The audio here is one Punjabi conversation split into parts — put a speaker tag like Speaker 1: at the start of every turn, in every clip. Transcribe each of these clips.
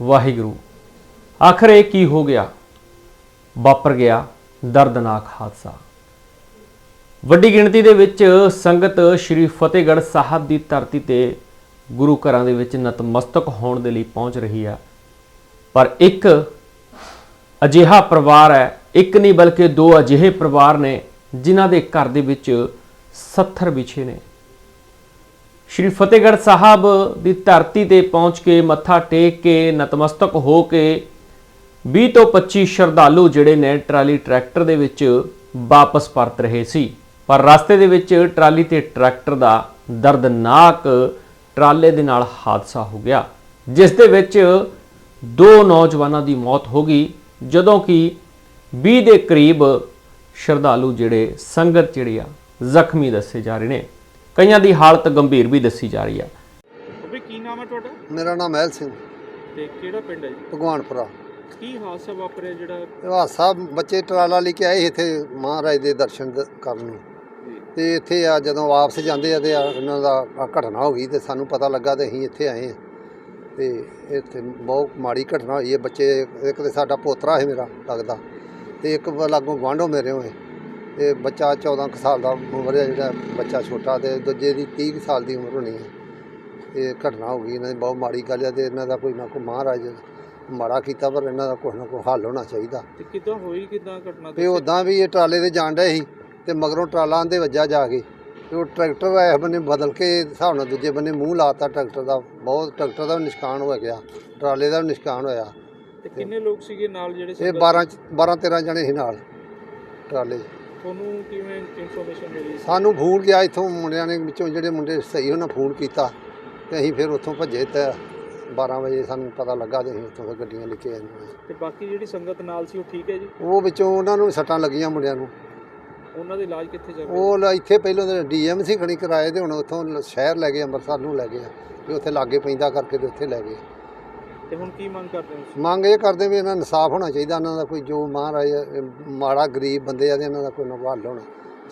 Speaker 1: ਵਾਹਿਗੁਰੂ, ਆਖਰ ਇਹ ਕੀ ਹੋ ਗਿਆ? ਵਾਪਰ ਗਿਆ ਦਰਦਨਾਕ ਹਾਦਸਾ। ਵੱਡੀ ਗਿਣਤੀ ਦੇ ਵਿੱਚ ਸੰਗਤ ਸ੍ਰੀ ਫਤਿਹਗੜ੍ਹ ਸਾਹਿਬ ਦੀ ਧਰਤੀ ਤੇ ਗੁਰੂ ਘਰਾਂ ਦੇ ਵਿੱਚ ਨਤਮਸਤਕ ਹੋਣ ਦੇ ਲਈ ਪਹੁੰਚ ਰਹੀ ਆ। ਪਰ ਇੱਕ ਅਜਿਹਾ ਪਰਿਵਾਰ ਹੈ, ਇੱਕ ਨਹੀਂ ਬਲਕਿ ਦੋ ਅਜਿਹੇ ਪਰਿਵਾਰ ਨੇ ਜਿਨ੍ਹਾਂ ਦੇ ਘਰ ਦੇ ਵਿੱਚ 70 ਵਿਛੇ ਨੇ। ਸ਼੍ਰੀ ਫਤਿਹਗੜ੍ਹ ਸਾਹਿਬ ਦੀ ਧਰਤੀ ਤੇ ਪਹੁੰਚ ਕੇ, ਮੱਥਾ ਟੇਕ ਕੇ, ਨਤਮਸਤਕ ਹੋ ਕੇ 20 ਤੋਂ 25 ਸ਼ਰਧਾਲੂ ਜਿਹੜੇ ਨੇ ਟਰਾਲੀ ਟਰੈਕਟਰ ਦੇ ਵਿੱਚ ਵਾਪਸ ਪਰਤ ਰਹੇ ਸੀ। ਪਰ ਰਸਤੇ ਦੇ ਵਿੱਚ ਟਰਾਲੀ ਤੇ ਟਰੈਕਟਰ ਦਾ ਦਰਦਨਾਕ ਟਰਾਲੇ ਦੇ ਨਾਲ ਹਾਦਸਾ ਹੋ ਗਿਆ, ਜਿਸ ਦੇ ਵਿੱਚ ਦੋ ਨੌਜਵਾਨਾਂ ਦੀ ਮੌਤ ਹੋ ਗਈ, ਜਦੋਂ ਕਿ 20 ਦੇ ਕਰੀਬ ਸ਼ਰਧਾਲੂ ਜਿਹੜੇ ਸੰਗਤ ਜਿਹੜੇ ਆ, ਜ਼ਖਮੀ ਦੱਸੇ ਜਾ ਰਹੇ ਨੇ। ਕਈਆਂ ਦੀ ਹਾਲਤ ਗੰਭੀਰ ਵੀ ਦੱਸੀ ਜਾ ਰਹੀ ਆ।
Speaker 2: ਅਬੇ ਕੀ ਨਾਮ ਹੈ ਤੁਹਾਡਾ?
Speaker 3: ਮੇਰਾ ਨਾਮ ਮਹਿਲ ਸਿੰਘ।
Speaker 2: ਤੇ ਕਿਹੜਾ ਪਿੰਡ ਹੈ ਜੀ?
Speaker 3: ਭਗਵਾਨਪੁਰਾ।
Speaker 2: ਕੀ ਹਾਦਸਾ ਵਾਪਰਿਆ ਜਿਹੜਾ?
Speaker 3: ਹਾਸਾ ਬੱਚੇ ਟਰਾਲਾ ਲੈ ਕੇ ਆਏ ਇੱਥੇ ਮਹਾਰਾਜ ਦੇ ਦਰਸ਼ਨ ਦ- ਕਰਨ ਨੂੰ। ਤੇ ਇੱਥੇ ਆ ਜਦੋਂ ਵਾਪਸ ਜਾਂਦੇ ਆ ਤੇ ਆ ਇਹਨਾਂ ਦਾ ਘਟਨਾ ਹੋ ਗਈ ਤੇ ਸਾਨੂੰ ਪਤਾ ਲੱਗਾ ਤੇ ਅਸੀਂ ਇੱਥੇ ਆਏ ਆ ਤੇ ਇੱਥੇ ਬਹੁਤ ਮਾੜੀ ਘਟਨਾ ਹੋਈ ਹੈ। ਬੱਚੇ ਇੱਕ ਤੇ ਸਾਡਾ ਪੋਤਰਾ ਹੈ ਮੇਰਾ ਲੱਗਦਾ ਤੇ ਇੱਕ ਵਾ ਲਾਗੋਂ ਗਵਾਂਢੋਂ ਮੇਰੇ ਹੋਏ। ਤੇ ਬੱਚਾ 14 ਕੁ ਸਾਲ ਦਾ ਉਮਰ ਹੈ ਜਿਹੜਾ ਬੱਚਾ ਛੋਟਾ ਤੇ ਦੂਜੇ ਦੀ 30 ਕੁ ਸਾਲ ਦੀ ਉਮਰ ਹੋਣੀ ਹੈ। ਇਹ ਘਟਨਾ ਹੋ ਗਈ ਇਹਨਾਂ ਦੀ ਬਹੁਤ ਮਾੜੀ ਗੱਲ ਹੈ ਤੇ ਇਹਨਾਂ ਦਾ ਕੋਈ ਨਾ ਕੋਈ ਮਹਾਰਾਜ ਮਾੜਾ ਕੀਤਾ ਪਰ ਇਹਨਾਂ ਦਾ ਕੁਛ ਨਾ ਕੋਈ ਹੱਲ ਹੋਣਾ ਚਾਹੀਦਾ।
Speaker 2: ਤੇ ਕਿੱਦਾਂ ਹੋਈ ਕਿੱਦਾਂ ਘਟਨਾ
Speaker 3: ਤੇ ਉਦਾਂ ਵੀ ਇਹ ਟਰਾਲੇ ਤੇ ਜਾਣ ਡਏ ਸੀ ਤੇ ਮਗਰੋਂ ਟਰਾਲਾ ਆਂਦੇ ਵੱਜਾ ਜਾ ਕੇ ਤੇ ਉਹ ਟਰੈਕਟਰ ਇਸ ਬੰਨੇ ਬਦਲ ਕੇ ਹਿਸਾਬ ਨਾਲ ਦੂਜੇ ਬੰਨੇ ਮੂੰਹ ਲਾਤਾ ਟਰੈਕਟਰ ਦਾ। ਬਹੁਤ ਟਰੈਕਟਰ ਦਾ ਨੁਕਸਾਨ ਹੋ ਗਿਆ ਟਰਾਲੇ ਦਾ ਨੁਕਸਾਨ ਹੋਇਆ।
Speaker 2: ਤੇ ਕਿੰਨੇ ਲੋਕ ਸੀਗੇ ਨਾਲ ਜਿਹੜੇ
Speaker 3: ਇਹ
Speaker 2: ਸੰਗਤ-
Speaker 3: 12 12 13 ਜਣੇ ਸੀ ਨਾਲ ਟਰਾਲੇ 'ਚ।
Speaker 2: ਤੁਹਾਨੂੰ ਕਿਵੇਂ ਇਨਫੋਰਮੇਸ਼ਨ ਮਿਲੀ?
Speaker 3: ਸਾਨੂੰ ਫੋਨ ਗਿਆ ਇੱਥੋਂ ਮੁੰਡਿਆਂ ਨੇ ਵਿੱਚੋਂ ਜਿਹੜੇ ਮੁੰਡੇ ਸਹੀ ਉਹਨਾਂ ਫੋਨ ਕੀਤਾ ਤੇ ਅਸੀਂ ਫਿਰ ਉੱਥੋਂ ਭੱਜੇ ਤੇ 12 ਵਜੇ ਸਾਨੂੰ ਪਤਾ ਲੱਗਾ ਤੇ ਅਸੀਂ ਉੱਥੋਂ ਫਿਰ ਗੱਡੀਆਂ ਲੈ ਕੇ ਆਏ
Speaker 2: ਤੇ ਬਾਕੀ ਜਿਹੜੀ ਸੰਗਤ ਨਾਲ ਸੀ ਉਹ ਠੀਕ ਹੈ ਜੀ?
Speaker 3: ਉਹ ਵਿੱਚੋਂ ਉਹਨਾਂ ਨੂੰ ਸੱਟਾਂ ਲੱਗੀਆਂ ਮੁੰਡਿਆਂ ਨੂੰ।
Speaker 2: ਉਹਨਾਂ ਦੇ ਇਲਾਜ ਕਿੱਥੇ ਚੱਲ ਰਿਹਾ?
Speaker 3: ਉਹ ਲ- ਇੱਥੇ ਪਹਿਲਾਂ ਤਾਂ ਡੀਐਮਸੀ ਖਣੀ ਕਰਾਏ ਤੇ ਹੁਣ ਉੱਥੋਂ ਲ- ਸ਼ਹਿਰ ਲੈ ਗਏ ਅੰਮ੍ਰਿਤਸਰ ਨੂੰ ਲੈ ਗਏ ਆ। ਵੀ ਉੱਥੇ ਲਾਗੇ ਪੈਂਦਾ ਕਰਕੇ ਤੇ ਉੱਥੇ ਲੈ ਗਏ।
Speaker 2: ਤੇ ਹੁਣ ਕੀ ਮੰਗ ਕਰਦੇ ਹੋ ਤੁਸੀਂ?
Speaker 3: ਮੰਗ ਇਹ ਕਰਦੇ ਵੀ ਇਹਨਾਂ ਨੂੰ ਇਨਸਾਫ ਹੋਣਾ ਚਾਹੀਦਾ ਇਹਨਾਂ ਦਾ ਕੋਈ ਜੋ ਮਹਾਰਾਜ ਇਹ ਮਾੜਾ ਗਰੀਬ ਬੰਦੇ ਆ ਤੇ ਇਹਨਾਂ ਦਾ ਕੋਈ ਨਾ ਕੋਈ ਹੱਲ ਹੋਣਾ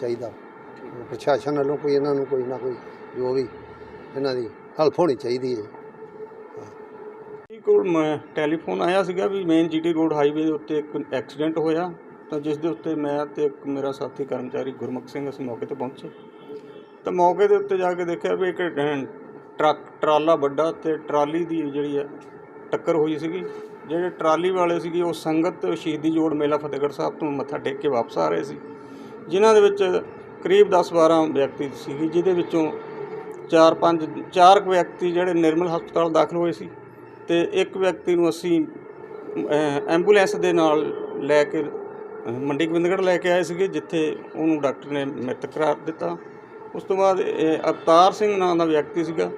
Speaker 3: ਚਾਹੀਦਾ। ਪ੍ਰਸ਼ਾਸਨ ਵੱਲੋਂ ਕੋਈ ਇਹਨਾਂ ਨੂੰ ਕੋਈ ਨਾ ਕੋਈ ਜੋ ਵੀ ਇਹਨਾਂ ਦੀ ਹੈਲਪ ਹੋਣੀ ਚਾਹੀਦੀ ਹੈ।
Speaker 4: ਜੀ ਕੋਲ ਮੈਂ ਟੈਲੀਫੋਨ ਆਇਆ ਸੀਗਾ ਵੀ ਮੇਨ ਜੀਟੀ ਰੋਡ ਹਾਈਵੇ ਦੇ ਉੱਤੇ ਇੱਕ ਐਕਸੀਡੈਂਟ ਹੋਇਆ ਤਾਂ ਜਿਸ ਦੇ ਉੱਤੇ ਮੈਂ ਤੇ ਇੱਕ ਮੇਰਾ ਸਾਥੀ ਕਰਮਚਾਰੀ ਗੁਰਮੁਖ ਸਿੰਘ ਅਸੀਂ ਮੌਕੇ ਤੇ ਪਹੁੰਚੇ। ਤਾਂ ਮੌਕੇ ਦੇ ਉੱਤੇ ਜਾ ਕੇ ਦੇਖਿਆ ਵੀ ਇੱਕ ਅਹ, ਟਰੱਕ ਟਰਾਲਾ ਵੱਡਾ ਤੇ ਟਰਾਲੀ ਦੀ ਜਿਹੜੀ ਹੈ ਟੱਕਰ ਹੋਈ ਸੀਗੀ। ਜਿਹੜੇ ਟਰਾਲੀ ਵਾਲੇ ਸੀਗੇ, ਉਹ ਸੰਗਤ ਸ਼ਹੀਦੀ ਜੋੜ ਮੇਲਾ ਫਤਿਹਗੜ੍ਹ ਸਾਹਿਬ ਤੋਂ ਮੱਥਾ ਟੇਕ ਕੇ ਵਾਪਸ ਆ ਰਹੇ ਸੀ। ਜਿਨ੍ਹਾਂ ਦੇ ਵਿੱਚ ਕਰੀਬ 10-12 ਵਿਅਕਤੀ ਸੀਗੇ, ਜਿਹਦੇ ਵਿੱਚੋਂ 4-5 ਚਾਰ ਕੁ ਵਿਅਕਤੀ ਜਿਹੜੇ ਨਿਰਮਲ ਹਸਪਤਾਲ ਦਾਖਲ ਹੋਏ ਸੀ ਤੇ ਇੱਕ ਵਿਅਕਤੀ ਨੂੰ ਅਸੀਂ ਐਂਬੂਲੈਂਸ ਦੇ ਨਾਲ ਲੈ ਕੇ, ਮੰਡੀ ਗੋਬਿੰਦਗੜ੍ਹ ਲੈ ਕੇ ਆਏ ਸੀਗੇ, ਜਿੱਥੇ ਉਹਨੂੰ ਡਾਕਟਰ ਨੇ ਮ੍ਰਿਤਕ ਕਰਾਰ ਦਿੱਤਾ। ਉਸ ਤੋਂ ਬਾਅਦ, ਇਹ ਅਵਤਾਰ ਸਿੰਘ ਨਾਂ ਦਾ ਵਿਅਕਤੀ ਸੀਗਾ।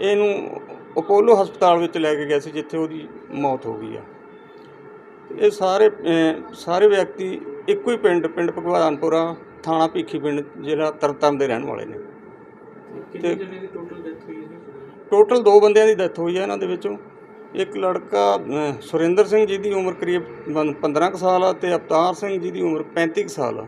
Speaker 4: ਇਹਨੂੰ ਅਪੋਲੋ ਹਸਪਤਾਲ ਵਿੱਚ ਲੈ ਕੇ ਗਏ ਸੀ ਜਿੱਥੇ ਉਹਦੀ ਮੌਤ ਹੋ ਗਈ ਆ। ਇਹ ਸਾਰੇ ਅਹ, ਸਾਰੇ ਵਿਅਕਤੀ ਇੱਕੋ ਹੀ ਪਿੰਡ ਪਿੰਡ ਭਗਵਾਨਪੁਰਾ ਥਾਣਾ ਭੀਖੀ ਪਿੰਡ ਜ਼ਿਲ੍ਹਾ ਤਰਨਤਾਰਨ ਦੇ ਰਹਿਣ ਵਾਲੇ ਨੇ।
Speaker 2: ਕਿੰਨੇ ਜਣੇ ਦੀ ਟੋਟਲ ਡੈਥ ਹੋਈ ਹੈ
Speaker 4: ਟੋਟਲ ਦੋ ਬੰਦਿਆਂ ਦੀ ਡੈਥ ਹੋਈ ਹੈ ਇਹਨਾਂ ਦੇ ਵਿੱਚੋਂ। ਇੱਕ ਲੜਕਾ ਅਹ, ਸੁਰਿੰਦਰ ਸਿੰਘ ਜੀ ਦੀ ਉਮਰ ਕਰੀਬ ਬੰ- 15 ਕੁ ਸਾਲ ਆ ਤੇ ਅਵਤਾਰ ਸਿੰਘ ਜੀ ਦੀ ਉਮਰ 35 ਕੁ ਸਾਲ ਆ।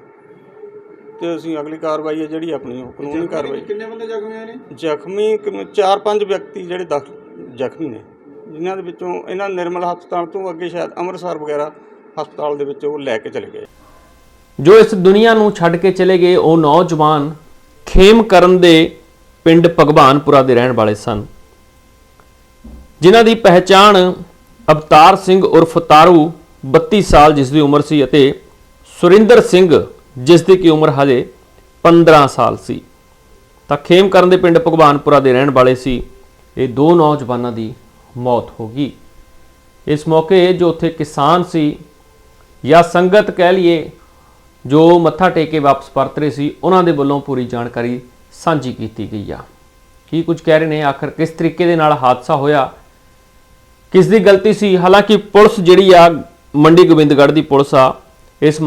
Speaker 4: ਤੇ ਅਸੀਂ ਅਗਲੀ ਕਾਰਵਾਈ ਹੈ ਜਿਹੜੀ ਆਪਣੀ ਉਹ ਕਾਨੂੰਨੀ ਕਾਰਵਾਈ।
Speaker 2: ਕਿੰਨੇ ਬੰਦੇ ਜ਼ਖਮੀ ਹੋਏ ਨੇ?
Speaker 4: ਜ਼ਖਮੀ ਕਿਵੇਂ- ਚਾਰ ਪੰਜ ਵਿਅਕਤੀ ਜਿਹੜੇ ਦਾਖਲ ਜ਼ਖਮੀ ਨੇ। ਜਿਨ੍ਹਾਂ ਦੇ ਵਿੱਚੋਂ ਇਹਨਾਂ ਨਿਰਮਲ ਹਸਪਤਾਲ ਤੋਂ ਅੱਗੇ ਸ਼ਾਇਦ ਅੰਮ੍ਰਿਤਸਰ ਵਗੈਰਾ ਹਸਪਤਾਲ ਦੇ ਵਿੱਚ ਉਹ ਲੈ ਕੇ ਚਲੇ ਗਏ।
Speaker 1: ਜੋ ਇਸ ਦੁਨੀਆ ਨੂੰ ਛੱਡ ਕੇ ਚਲੇ ਗਏ, ਉਹ ਨੌਜਵਾਨ ਖੇਮ ਕਰਨ ਦੇ ਪਿੰਡ ਭਗਵਾਨਪੁਰਾ ਦੇ ਰਹਿਣ ਵਾਲੇ ਸਨ। ਜਿਨ੍ਹਾਂ ਦੀ ਪਹਿਚਾਣ ਅਵਤਾਰ ਸਿੰਘ ਉਰਫ ਤਾਰੂ 32 ਸਾਲ ਜਿਸ ਦੀ ਉਮਰ ਸੀ ਅਤੇ ਸੁਰਿੰਦਰ ਸਿੰਘ ਜਿਸ ਦੀ ਕੀ ਉਮਰ ਹਜੇ 15 ਸਾਲ ਸੀ। ਤਾਂ ਖੇਮ ਕਰਨ ਦੇ ਪਿੰਡ ਭਗਵਾਨਪੁਰਾ ਦੇ ਰਹਿਣ ਵਾਲੇ ਸੀ ਇਹ ਦੋ ਨੌਜਵਾਨਾਂ ਦੀ ਮੌਤ ਹੋ ਗਈ। ਇਸ ਮੌਕੇ ਜੋ ਉੱਥੇ ਕਿਸਾਨ ਸੀ ਜਾਂ ਸੰਗਤ ਕਹਿ ਲਈਏ, ਜੋ ਮੱਥਾ ਟੇਕ ਕੇ ਵਾਪਸ ਪਰਤ ਰਹੇ ਸੀ, ਉਹਨਾਂ ਦੇ ਵੱਲੋਂ ਪੂਰੀ ਜਾਣਕਾਰੀ ਸਾਂਝੀ ਕੀਤੀ ਗਈ ਆ। ਕੀ ਕੁਝ ਕਹਿ ਰਹੇ ਨੇ? ਆਖਰ ਕਿਸ ਤਰੀਕੇ ਦੇ ਨਾਲ ਹਾਦਸਾ ਹੋਇਆ? ਕਿਸ ਦੀ ਗਲਤੀ ਸੀ? ਹਾਲਾਂਕਿ ਪੁਲਿਸ ਜਿਹੜੀ ਆ, ਮੰਡੀ ਗੋਬਿੰਦਗੜ੍ਹ ਦੀ ਪੁਲਿਸ ਆ, ਇਸ